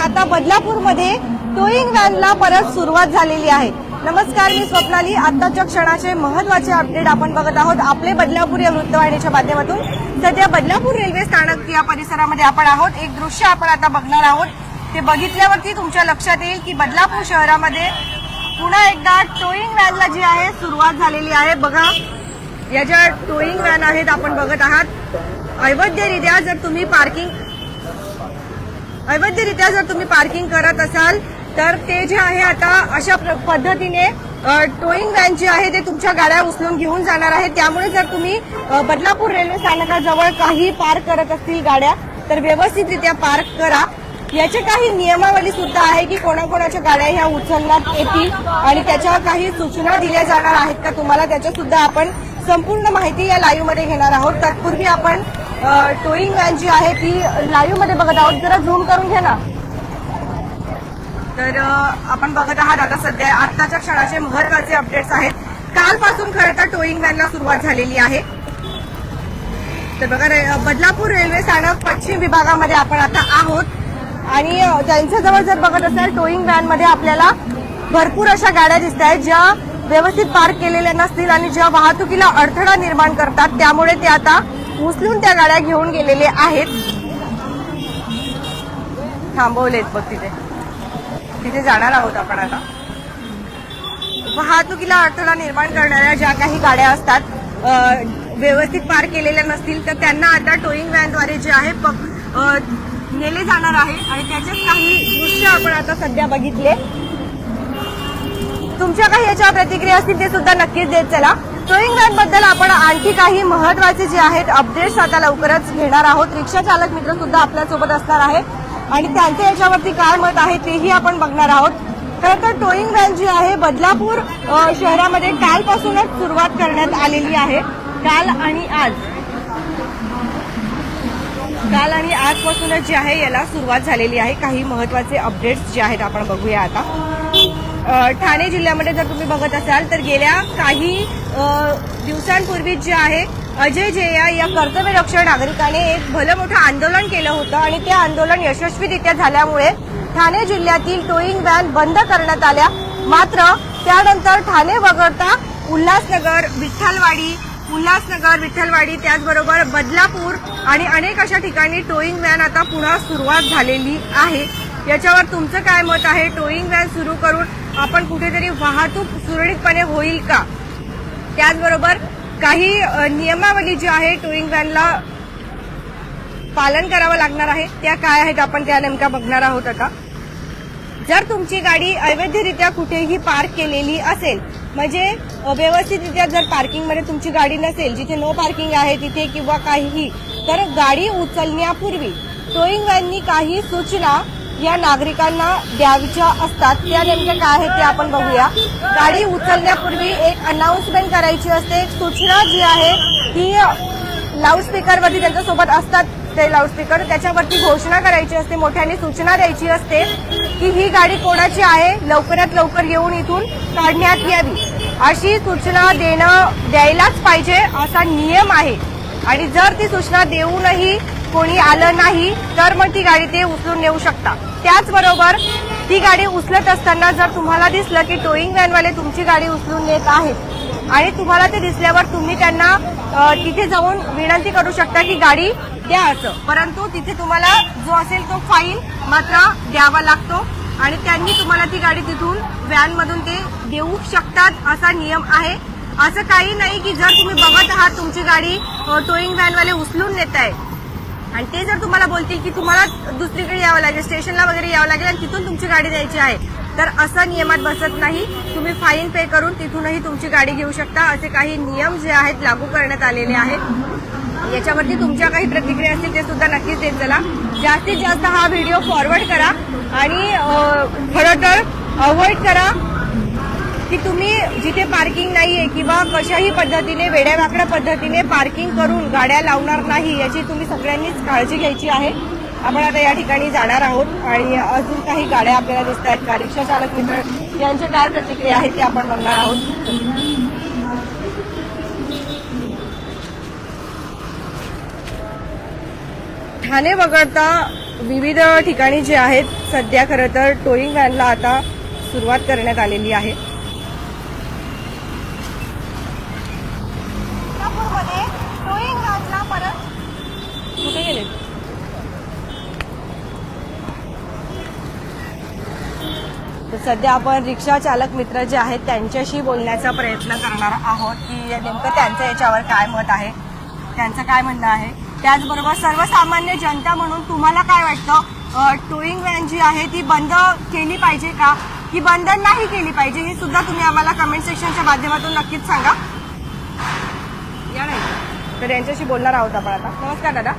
आता बदलापूरमध्ये टोईंग व्हॅनला परत सुरुवात झालेली आहे. नमस्कार मी स्वप्नाली. आताच्या क्षणाचे महत्त्वाचे अपडेट आपण बघत आहोत. आपले बदलापूर या वृत्तवाहिनीच्या माध्यमातून. सध्या बदलापूर रेल्वे स्थानक या परिसरामध्ये आपण आहोत. एक दृश्य आपण आता बघणार आहोत. ते बघितल्यावरती तुमच्या लक्षात येईल की बदलापूर शहरामध्ये पुन्हा एकदा टोईंग व्हॅनला जी आहे सुरुवात झालेली आहे. बघा या ज्या टोईंग व्हॅन आहेत आपण बघत आहात. अवैधरित्या जर तुम्ही पार्किंग अवैधरित्या जर तुम्ही पार्किंग करत असाल तर ते जे आहे आता अशा पद्धतीने टोईंग व्हॅन जी आहे ते तुमच्या गाड्या उचलून घेऊन जाणार आहे. त्यामुळे जर तुम्ही बदलापूर रेल्वे स्थानकाजवळ काही पार्क करत असतील गाड्या तर व्यवस्थितरित्या पार्क करा. याचे काही नियमावली सुद्धा आहे की कोणाकोणाच्या गाड्या ह्या उचलण्यात येतील आणि त्याच्यावर काही सूचना दिल्या जाणार आहेत का तुम्हाला त्याच्या सुद्धा आपण संपूर्ण माहिती या लाईव्हमध्ये घेणार आहोत. तत्पूर्वी आपण टोईंग व्हॅन जी आहे ती लाईव्हमध्ये बघत आहोत. जरा झूम करून घ्या ना. तर आपण बघत आहात आता सध्या आत्ताच्या क्षणाचे महत्त्वाचे अपडेट्स आहेत. कालपासून खरं तर टोईंग व्हॅनला सुरुवात झालेली आहे. तर बघा रे- बदलापूर रेल्वे स्थानक पश्चिम विभागामध्ये आपण आता आहोत. आणि त्यांच्या त्यांच्याजवळ जर बघत असाल टोईंग व्हॅनमध्ये आपल्याला भरपूर अशा गाड्या दिसत आहेत ज्या व्यवस्थित पार्क केलेल्या नसतील आणि ज्या वाहतुकीला अडथळा निर्माण करतात. त्यामुळे ते आता उचलून त्या गाड्या घेऊन गेलेले आहेत. थांबवलेत बघ तिथे. तिथे जाणार आहोत आपण आता. वाहतुकीला अडथळा निर्माण करणाऱ्या ज्या काही गाड्या असतात व्यवस्थित पार्क केलेल्या नसतील तर त्यांना आता टोईंग व्हॅनद्वारे जे आहे प- नेले जाणार आहे. आणि त्याचे काही दृश्य आपण आता सध्या बघितले. तुमच्या काही याच्या प्रतिक्रिया असतील ते सुद्धा नक्कीच देत चला. टोईंग व्हॅनबद्दल आपण आणखी काही महत्त्वाचे जे आहेत अपडेट्स आता लवकरच घेणार आहोत. रिक्षा चालक मित्र सुद्धा आपल्यासोबत असणार आहे आणि त्यांचे याच्यावरती काय मत आहे तेही आपण बघणार आहोत. खरं तर टोईंग व्हॅन जी आहे बदलापूर शहरामध्ये कालपासूनच सुरुवात करण्यात आलेली आहे. काल आणि आज. काल आणि आजपासूनच जी आहे याला सुरुवात झालेली आहे. काही महत्त्वाचे अपडेट्स जे आहेत आपण बघूया आता. ठाणे जिल्ह्यामध्ये जर तुम्ही बघत असाल तर गेल्या काही दिवसांपूर्वीच दिवसांपूर्वी जे आहे अजय जया या कर्तव्यरक्षक नागरिकाने एक भलं मोठं आंदोलन केलं होतं आणि ते आंदोलन यशस्वीरित्या झाल्यामुळे ठाणे जिल्ह्यातील टोईंग व्हॅन बंद करण्यात आल्या. मात्र त्यानंतर ठाणे वगळता उल्हासनगर विठ्ठलवाडी उल्हासनगर विठ्ठलवाडी त्याचबरोबर बदलापूर आणि अनेक अशा ठिकाणी टोईंग व्हॅन आता पुन्हा सुरुवात झालेली आहे. याच्यावर तुमचं काय मत आहे? टोईंग व्हॅन सुरू करून आपण कुठेतरी वाहतूक सुरळीतपणे होईल का? त्याचबरोबर काही नियमावली जी आहे टोईंग व्हॅनला पालन करावं लागणार आहे. त्या काय आहेत आपण त्या नेमक्या बघणार आहोत आता. जर तुमची गाडी अवैधरित्या कुठेही पार्क केलेली असेल म्हणजे व्यवस्थितरित्या जर पार्किंगमध्ये तुमची गाडी नसेल जिथे नो पार्किंग आहे तिथे किंवा काहीही तर गाडी उचलण्यापूर्वी टोईंग व्हॅननी काही सूचना या नागरिकांना द्यावीच्या असतात. त्या नेमक्या काय आहेत ते आपण बघूया. गाडी उचलण्यापूर्वी एक अनाउन्समेंट करायची असते. एक सूचना जी आहे ती लाऊडस्पीकरवरती त्यांच्यासोबत असतात ते लाऊडस्पीकर त्याच्यावरती घोषणा करायची असते मोठ्याने सूचना द्यायची असते की ही गाडी कोणाची आहे? लवकरात लवकर येऊन इथून काढण्यात यावी. अशी सूचना देणं द्यायलाच पाहिजे असा नियम आहे. आणि जर ती सूचना देऊनही कोणी आलं नाही तर मग ती गाडी ते उचलून नेऊ शकता. त्याचबरोबर ती गाडी उचलत असताना जर तुम्हाला दिसलं की टोईंग व्हॅनवाले तुमची गाडी उचलून नेत आहेत आणि तुम्हाला ते दिसल्यावर तुम्ही त्यांना तिथे जाऊन विनंती करू शकता की गाडी द्या असं. परंतु तिथे तुम्हाला जो असेल तो फाईन मात्र द्यावा लागतो आणि त्यांनी तुम्हाला ती गाडी तिथून व्हॅनमधून ते देऊ शकतात असा नियम आहे. असं काही नाही की जर तुम्ही बघत आहात तुमची गाडी टोईंग व्हॅनवाले उचलून नेत आहे आणि ते जर तुम्हाला बोलतील की तुम्हाला दुसरीकडे यावं लागेल स्टेशनला वगैरे यावं लागेल आणि तिथून तुमची गाडी द्यायची आहे तर असं नियमात बसत नाही. तुम्ही फाईन पे करून तिथूनही तुमची गाडी घेऊ शकता. असे काही नियम जे आहेत लागू करण्यात आलेले आहेत. याच्यावरती तुमच्या काही प्रतिक्रिया असतील ते सुद्धा नक्कीच देत चला. जास्तीत जास्त हा व्हिडिओ फॉरवर्ड करा आणि खरं तर अवॉइड करा. की तुम्ही जिथे पार्किंग नाहीये किंवा कशाही पद्धतीने वेड्यावाकड्या पद्धतीने पार्किंग करून गाड्या लावणार नाही याची तुम्ही सगळ्यांनीच काळजी घ्यायची आहे. आपण आता या ठिकाणी जाणार आहोत आणि अजून काही गाड्या आपल्याला दिसत आहेत. का रिक्षा चालक मित्र यांच्या काय प्रतिक्रिया आहेत ते आपण बघणार आहोत. ठाणे वगळता विविध ठिकाणी जे आहेत सध्या खरं तर टोईंग व्हॅनला आता सुरुवात करण्यात आलेली आहे कुठे गेले तर सध्या आपण रिक्षा चालक मित्र जे आहेत त्यांच्याशी बोलण्याचा प्रयत्न करणार आहोत की नेमकं त्यांचं याच्यावर काय मत आहे? त्यांचं काय म्हणणं आहे? त्याचबरोबर सर्वसामान्य जनता म्हणून तुम्हाला काय वाटतं? टोईंग व्हॅन जी आहे ती बंद केली पाहिजे का? की बंद नाही केली पाहिजे? हे सुद्धा तुम्ही आम्हाला कमेंट सेक्शनच्या माध्यमातून नक्कीच सांगा. या नाही. तर यांच्याशी बोलणार आहोत आपण आता. नमस्कार दादा.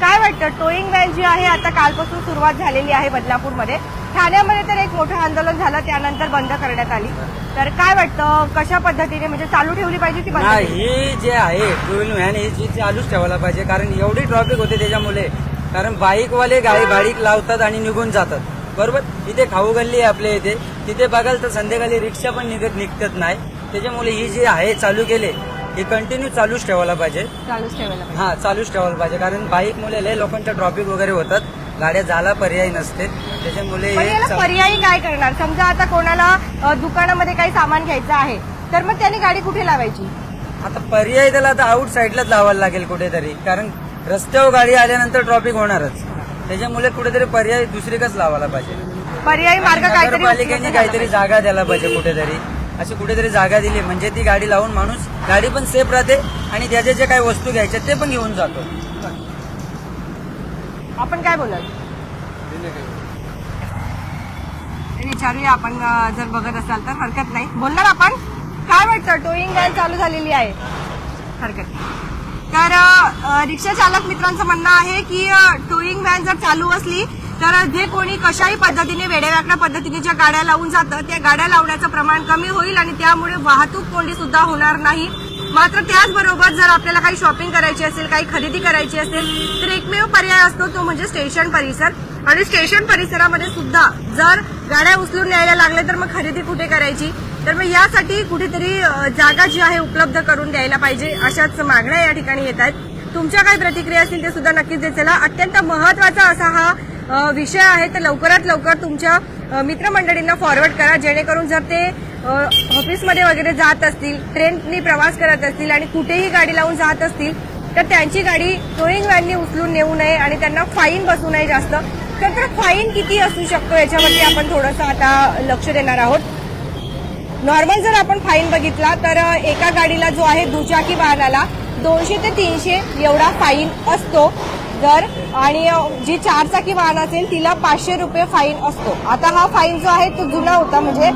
काय वाटतं? टोईंग व्हॅन जी आहे आता कालपासून सुरुवात झालेली आहे बदलापूरमध्ये. ठाण्यामध्ये तर एक मोठं आंदोलन झालं त्यानंतर बंद करण्यात आली. तर काय वाटतं कशा पद्धतीने म्हणजे चालू ठेवली पाहिजे की बंद? नाही? ही जे आहे टू व्हील व्हॅन ही जी चालूच ठेवायला पाहिजे कारण एवढी ट्रॉफिक होते त्याच्यामुळे. कारण बाईकवाले गाडी भाडीक लावतात आणि निघून जातात. बरोबर? इथे खाऊ गल्ली आहे आपल्या इथे. तिथे बघाल तर संध्याकाळी रिक्षा पण निघत निघतात नाही. त्याच्यामुळे ही जी आहे चालू केले ही कंटिन्यू चालूच ठेवायला पाहिजे. चालूच ठेवायला पाहिजे. हा चालूच ठेवायला पाहिजे. कारण बाईक मुले लय लोकांच्या ट्रॉफिक वगैरे होतात. गाड्या झाला पर्याय नसते. त्याच्यामुळे पण हे याला चालू- पर्यायी काय करणार? समजा आता कोणाला अ, दुकानामध्ये काही सामान घ्यायचं आहे तर मग त्यांनी गाडी कुठे लावायची? आता पर्याय त्याला आता आउट साईडलाच लावायला लागेल कुठेतरी कारण रस्त्यावर गाडी आल्यानंतर ट्रॉफिक होणारच. त्याच्यामुळे कुठेतरी पर्याय दुसरीकच लावायला पाहिजे. पर्यायी मार्ग काहीतरी नगरपालिकेने उपलब्ध काहीतरी झाला जागा द्यायला पाहिजे कुठेतरी. अशी कुठेतरी जागा दिली म्हणजे ती गाडी लावून माणूस गाडी पण सेफ राहते आणि त्याच्या जे काही वस्तू घ्यायच्या ते पण घेऊन जातो. आपण काय बोलाल विचारूया आपण जर बघत असाल तर हरकत नाही. बोलणार आपण? काय वाटतं? टोईंग व्हॅन चालू झालेली आहे. हरकत तर रिक्षा चालक मित्रांचं म्हणणं आहे की टोईंग व्हॅन जर चालू असली तर जे कोणी कशाही पद्धतीने वेड्यावाकड्या पद्धतीने ज्या गाड्या लावून जातं त्या गाड्या लावण्याचं प्रमाण कमी होईल आणि त्यामुळे वाहतूक कोंडी सुद्धा होणार नाही. मात्र त्याचबरोबर जर आपल्याला काही शॉपिंग करायची असेल काही खरेदी करायची असेल तर एकमेव पर्याय असतो तो म्हणजे स्टेशन परिसर. आणि स्टेशन परिसरामध्ये सुद्धा जर गाड्या उचलून न्यायला लागल्या तर मग खरेदी कुठे करायची? तर मग यासाठी कुठेतरी जागा जी आहे उपलब्ध करून द्यायला पाहिजे अशाच मागण्या या ठिकाणी येत आहेत. तुमच्या काय प्रतिक्रिया असतील ते सुद्धा नक्कीच देत चला. अत्यंत महत्त्वाचा असा हा विषय आहे. तर लवकरात लवकर तुमच्या मित्रमंडळींना फॉरवर्ड करा. जेणेकरून जर ते ऑफिसमध्ये वगैरे जात असतील ट्रेननी प्रवास करत असतील आणि कुठेही गाडी लावून जात असतील तर त्यांची गाडी टोईंग व्हॅननी उचलून नेऊ नये आणि त्यांना फाईन बसू नये जास्त. तर तर फाईन किती असू शकतो याच्यावरती आपण थोडंसं आता लक्ष देणार आहोत. नॉर्मल जर आपण फाईन बघितला तर एका गाडीला जो आहे दुचाकी वाहनाला दोनशे ते तीनशे एवढा फाईन असतो. दर आणि जी चारचाकी वाहन असेल तिला पाचशे रुपये फाईन असतो. आता हा फाईन जो आहे तो जुना होता. म्हणजे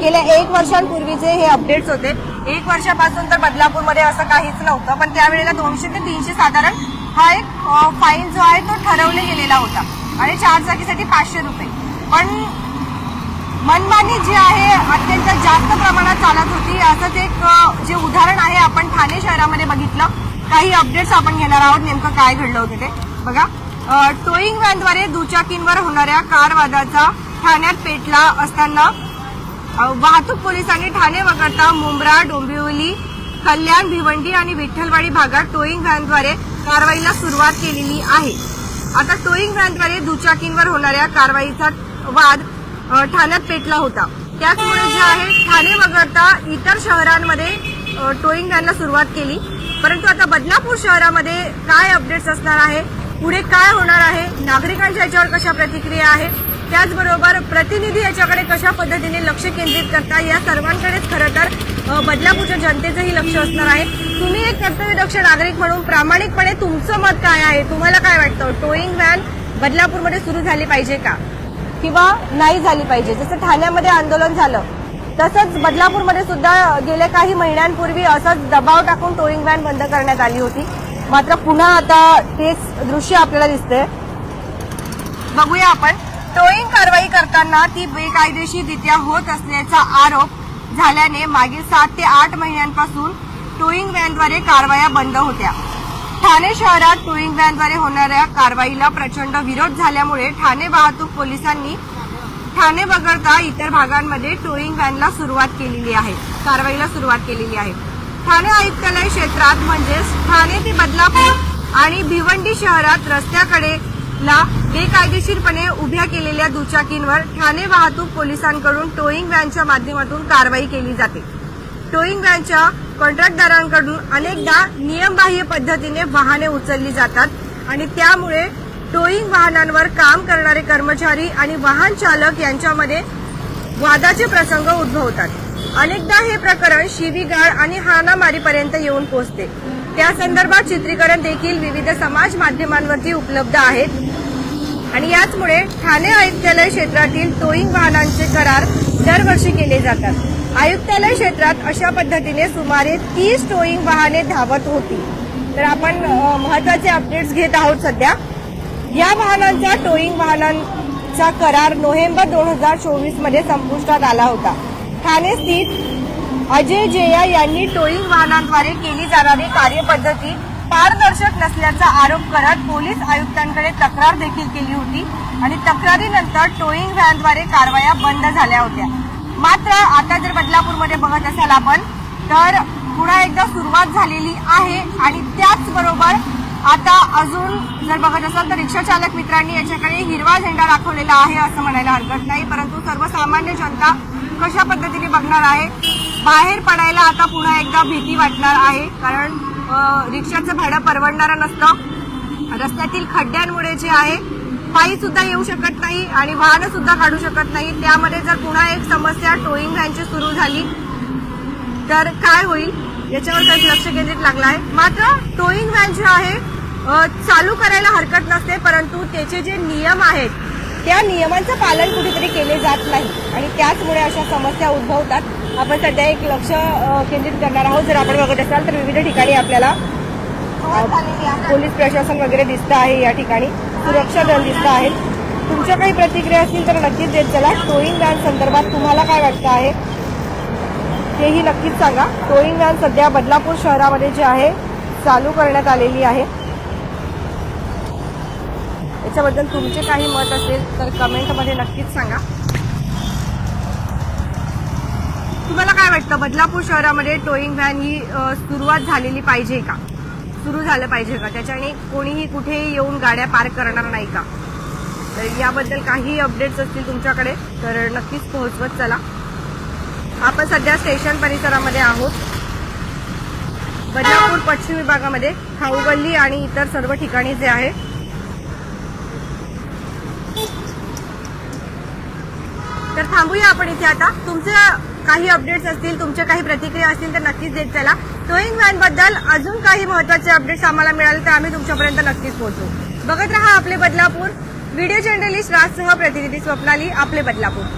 गेल्या एक वर्षांपूर्वीचे हे अपडेट्स होते एक वर्षापासून तर बदलापूरमध्ये असं काहीच नव्हतं. पण त्यावेळेला दोनशे ते तीनशे साधारण हा एक फाईन जो आहे तो ठरवले गेलेला होता. आणि चारचाकीसाठी पाचशे रुपये. पण मनमानी जी आहे अत्यंत जास्त प्रमाणात चालत होती. असंच एक जे उदाहरण आहे आपण ठाणे शहरामध्ये बघितलं. काही अपडेट्स आपण घेणार आहोत नेमकं काय घडलं होतं ते. बघा. टोईंग व्हॅनद्वारे दुचाकींवर होणाऱ्या कारवादाचा ठाण्यात पेटला असताना वाहतूक पोलिसांनी ठाणे वगळता मुंब्रा डोंबिवली कल्याण भिवंडी आणि विठ्ठलवाडी भागात टोईंग व्हॅनद्वारे कारवाईला सुरुवात केलेली आहे. आता टोईंग व्हॅनद्वारे दुचाकींवर होणाऱ्या कारवाईचा वाद ठाण्यात पेटला होता. त्याचमुळे जे आहे ठाणे वगळता इतर शहरांमध्ये टोईंग व्हॅनला सुरुवात केली. परंतु आता बदलापूर शहरामध्ये काय अपडेट्स असणार आहे? पुढे काय होणार आहे? नागरिकांच्या याच्यावर कशा प्रतिक्रिया आहे त्याचबरोबर प्रतिनिधी याच्याकडे कशा पद्धतीने लक्ष केंद्रित करता? या सर्वांकडेच खरं तर बदलापूरच्या जनतेचंही लक्ष असणार आहे. तुम्ही एक कर्तव्यदक्ष नागरिक म्हणून प्रामाणिकपणे तुमचं मत काय आहे? तुम्हाला काय वाटतं? टोईंग व्हॅन बदलापूरमध्ये सुरू झाली पाहिजे का? किंवा नाही झाली पाहिजे? जसं ठाण्यामध्ये आंदोलन झालं तसंच बदलापूरमध्ये सुद्धा गेल्या काही महिन्यांपूर्वी असंच दबाव टाकून टोईंग व्हॅन बंद करण्यात आली होती. मात्र पुन्हा आता तेच दृश्य आपल्याला दिसतंय. बघूया आपण. टोईंग कारवाई करताना ती बेकायदेशीररित्या होत असल्याचा आरोप झाल्याने मागील सात ते आठ महिन्यांपासून टोईंग व्हॅनद्वारे कारवाया बंद होत्या. ठाणे शहरात टोईंग व्हॅनद्वारे होणाऱ्या कारवाईला प्रचंड विरोध झाल्यामुळे ठाणे वाहतूक पोलिसांनी ठाणे वगळता इतर भागांमध्ये टोईंग व्हॅनला सुरुवात केलेली आहे. कारवाईला सुरुवात केलेली आहे. ठाणे आयुक्तालय क्षेत्रात म्हणजेच ठाणे ते बदलापूर आणि भिवंडी शहरात रस्त्याकडे ला बेकायदेशीरपणे उभ्या केलेल्या दुचाकींवर ठाणे वाहतूक पोलिसांकडून टोईंग व्हॅनच्या माध्यमातून कारवाई केली जाते. टोईंग व्हॅनच्या कॉन्ट्रॅक्टदारांकडून अनेकदा नियमबाह्य पद्धतीने वाहने उचलली जातात आणि त्यामुळे टोईंग वाहनांवर काम करणारे कर्मचारी आणि वाहन चालक यांच्यामध्ये वादाचे प्रसंग उद्भवतात. अनेकदा हे प्रकरण शिवीगाळ आणि हाणामारीपर्यंत येऊन पोहोचते त्या संदर्भात चित्रीकरण देखील विविध समाज माध्यमांवरती उपलब्ध आहेत. आणि याचमुळे ठाणे आयुक्तालय क्षेत्रातील टोईंग वाहनांचे करार दरवर्षी केले जातात. आयुक्तालय क्षेत्रात अशा पद्धतीने सुमारे तीस टोईंग वाहने धावत होती. तर आपण महत्त्वाचे अपडेट्स घेत आहोत सध्या. या वाहनांचा टोईंग वाहनांचा करार नोव्हेंबर दोन हजार चोवीसमध्ये संपुष्टात आला होता. ठाणे स्थित अजय जेया यांनी टोईंग वाहनांद्वारे केली जाणारी कार्यपद्धती पारदर्शक नसल्याचा आरोप करत पोलीस आयुक्तांकडे तक्रार देखील केली होती आणि तक्रारीनंतर टोईंग व्हॅनद्वारे कारवाया बंद झाल्या होत्या. मात्र आता जर बदलापूरमध्ये बघत असाल आपण तर पुन्हा एकदा सुरुवात झालेली आहे आणि त्याचबरोबर आता अजून जर बघत असाल तर रिक्षा चालक मित्रांनी याच्याकडे हिरवा झेंडा दाखवलेला आहे असं म्हणायला हरकत नाही परंतु सर्वसामान्य जनता कशा पद्धतीने बघणार आहे? बाहेर पडायला आता पुन्हा एकदा भीती वाटणार आहे कारण रिक्षाचं भाडं परवडणारं नसतं. रस्त्यातील खड्ड्यांमुळे जे आहे पायी सुद्धा येऊ शकत नाही आणि वाहनं सुद्धा काढू शकत नाही. त्यामध्ये जर पुन्हा एक समस्या टोईंग व्हॅनची सुरू झाली तर काय होईल? याच्यावर काही लक्ष केंद्रित लागलं आहे मात्र टोईंग व्हॅन जे आहे चालू करायला हरकत नसते परंतु त्याचे जे नियम आहेत त्या नियमांचं पालन कुठेतरी केले जात नाही. आणि त्याचमुळे अशा समस्या उद्भवतात. आपण सध्या एक लक्ष केंद्रित करणार आहोत. जर आपण बघत असाल तर विविध ठिकाणी आपल्याला पोलीस प्रशासन वगैरे दिसतं आहे या ठिकाणी. सुरक्षा दल दिसतं आहे. तुमच्या काही प्रतिक्रिया असतील तर नक्कीच देत चला. टोईंग व्हॅन संदर्भात तुम्हाला काय वाटतं आहे? तेही नक्कीच सांगा. टोईंग व्हॅन सध्या बदलापूर शहरामध्ये जे आहे चालू करण्यात आलेली आहे. याच्याबद्दल तुमचे काही मत असेल तर कमेंटमध्ये नक्कीच सांगा. तुम्हाला काय वाटतं? बदलापूर शहरामध्ये टोईंग व्हॅन ही सुरुवात झालेली पाहिजे का? सुरू झालं पाहिजे का? त्याच्याने कोणीही कुठेही येऊन गाड्या पार्क करणार नाही का? तर याबद्दल काही अपडेट्स असतील तुमच्याकडे तर नक्कीच पोहोचवत चला. आपण सध्या स्टेशन परिसरामध्ये आहोत. बदलापूर पश्चिम विभागामध्ये खाऊगल्ली आणि इतर सर्व ठिकाणी जे आहे तर थांबूया आपण इथे आता. तुमचे काही अपडेट्स असतील तुमच्या काही प्रतिक्रिया असतील तर नक्कीच देत चला. टोईंग व्हॅनबद्दल अजून काही महत्त्वाचे अपडेट्स आम्हाला मिळाले तर आम्ही तुमच्यापर्यंत नक्कीच पोहोचू. बघत रहा आपले बदलापूर. व्हिडिओ जर्नलिस्ट राजसह प्रतिनिधी स्वप्नाली आपले बदलापूर.